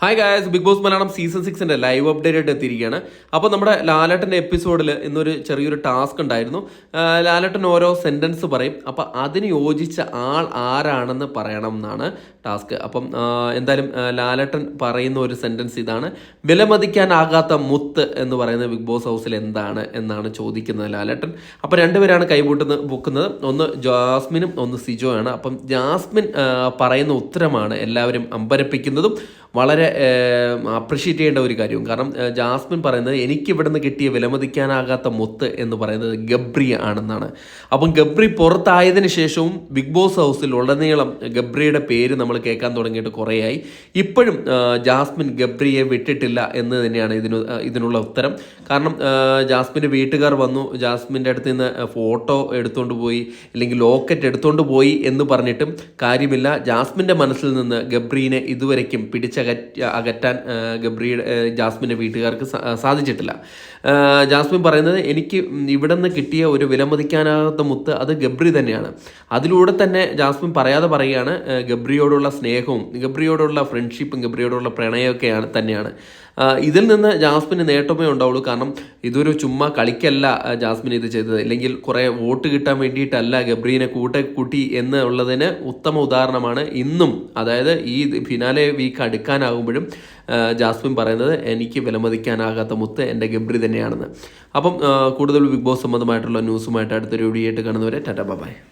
Hi guys Bigg Boss Malayalam season സിക്സിന്റെ live update ആയിട്ട് എത്തിയിരിക്കുകയാണ്. അപ്പോൾ നമ്മുടെ ലാലട്ടന്റെ എപ്പിസോഡിൽ ഇന്നൊരു ചെറിയൊരു ടാസ്ക് ഉണ്ടായിരുന്നു. ലാലട്ടൻ ഓരോ സെന്റൻസ് പറയും. അപ്പോൾ അതിന് യോജിച്ച ആൾ ആരാണെന്ന് പറയണം എന്നാണ് ടാസ്ക് അപ്പം എന്തായാലും ലാലട്ടൻ പറയുന്ന ഒരു സെന്റൻസ് ഇതാണ്. വിലമതിക്കാനാകാത്ത മുത്ത് എന്ന് പറയുന്നത് ബിഗ് ബോസ് ഹൗസിൽ എന്താണ് എന്നാണ് ചോദിക്കുന്നത് ലാലട്ടൻ. അപ്പോൾ രണ്ടുപേരാണ് കൈപൂട്ടുന്ന പൊക്കുന്നത്. ഒന്ന് ജാസ്മിനും ഒന്ന് സിജോയാണ്. അപ്പം ജാസ്മിൻ പറയുന്ന ഉത്തരമാണ് എല്ലാവരും അമ്പരപ്പിക്കുന്നതും. വളരെ അപ്രിഷ്യേറ്റ് ചെയ്യേണ്ട ഒരു കാര്യവും. കാരണം ജാസ്മിൻ പറയുന്നത് എനിക്ക് ഇവിടുന്ന് കിട്ടിയ വിലമതിക്കാനാകാത്ത മുത്ത് എന്ന് പറയുന്നത് ഗബ്രി ആണെന്നാണ്. അപ്പം ഗബ്രി പുറത്തായതിനു ശേഷവും ബിഗ് ബോസ് ഹൗസിൽ ഉടനീളം ഗബ്രിയുടെ പേര് നമ്മൾ കേൾക്കാൻ തുടങ്ങിയിട്ട് കുറേയായി. ഇപ്പോഴും ജാസ്മിൻ ഗബ്രിയെ വിട്ടിട്ടില്ല എന്ന് തന്നെയാണ് ഇതിന് ഇതിനുള്ള ഉത്തരം. കാരണം ജാസ്മിന്റെ വീട്ടുകാർ വന്നു ജാസ്മിന്റെ അടുത്ത് നിന്ന് ഫോട്ടോ എടുത്തുകൊണ്ട് പോയി അല്ലെങ്കിൽ ലോക്കറ്റ് എടുത്തുകൊണ്ട് പോയി എന്ന് പറഞ്ഞിട്ടും കാര്യമില്ല. ജാസ്മിന്റെ മനസ്സിൽ നിന്ന് ഗബ്രീനെ ഇതുവരയ്ക്കും പിടിച്ചകറ്റ അകറ്റാൻ ഗബ്രിയുടെ ജാസ്മിന്റെ വീട്ടുകാർക്ക് സാധിച്ചിട്ടില്ല. ജാസ്മിൻ പറയുന്നത് എനിക്ക് ഇവിടെ നിന്ന് കിട്ടിയ ഒരു വിലമതിക്കാനാകാത്ത മുത്ത് അത് ഗബ്രി തന്നെയാണ്. അതിലൂടെ തന്നെ ജാസ്മിൻ പറയാതെ പറയുകയാണ് ഗബ്രിയോടുള്ള സ്നേഹവും ഗബ്രിയോടുള്ള ഫ്രണ്ട്ഷിപ്പും ഗബ്രിയോടുള്ള പ്രണയമൊക്കെയാണ് തന്നെയാണ്. ഇതിൽ നിന്ന് ജാസ്മിന് നേട്ടമേ ഉണ്ടാവുള്ളൂ. കാരണം ഇതൊരു ചുമ്മാ കളിക്കല്ല ജാസ്മിൻ ഇത് ചെയ്തത്. ഇല്ലെങ്കിൽ കുറേ വോട്ട് കിട്ടാൻ വേണ്ടിയിട്ടല്ല ഗബ്രീനെ കൂട്ടെ കൂട്ടി എന്നുള്ളതിന് ഉത്തമ ഉദാഹരണമാണ് ഇന്നും. അതായത് ഈ ഫിനാലെ വീക്ക് അടുക്കാനാകുമ്പോഴും ആ, ജാസ്മിൻ പറയുന്നത് എനിക്ക് വിലമതിക്കാനാകാത്ത മുത്ത് എന്റെ ഗബ്രി തന്നെയാണെന്ന്. അപ്പം കൂടുതൽ ബിഗ് ബോസ് സംബന്ധമായിട്ടുള്ള ന്യൂസുമായിട്ട് അടുത്തൊരു വീഡിയോ ആയിട്ട് കാണുന്നവരെ ടാറ്റ ബൈ.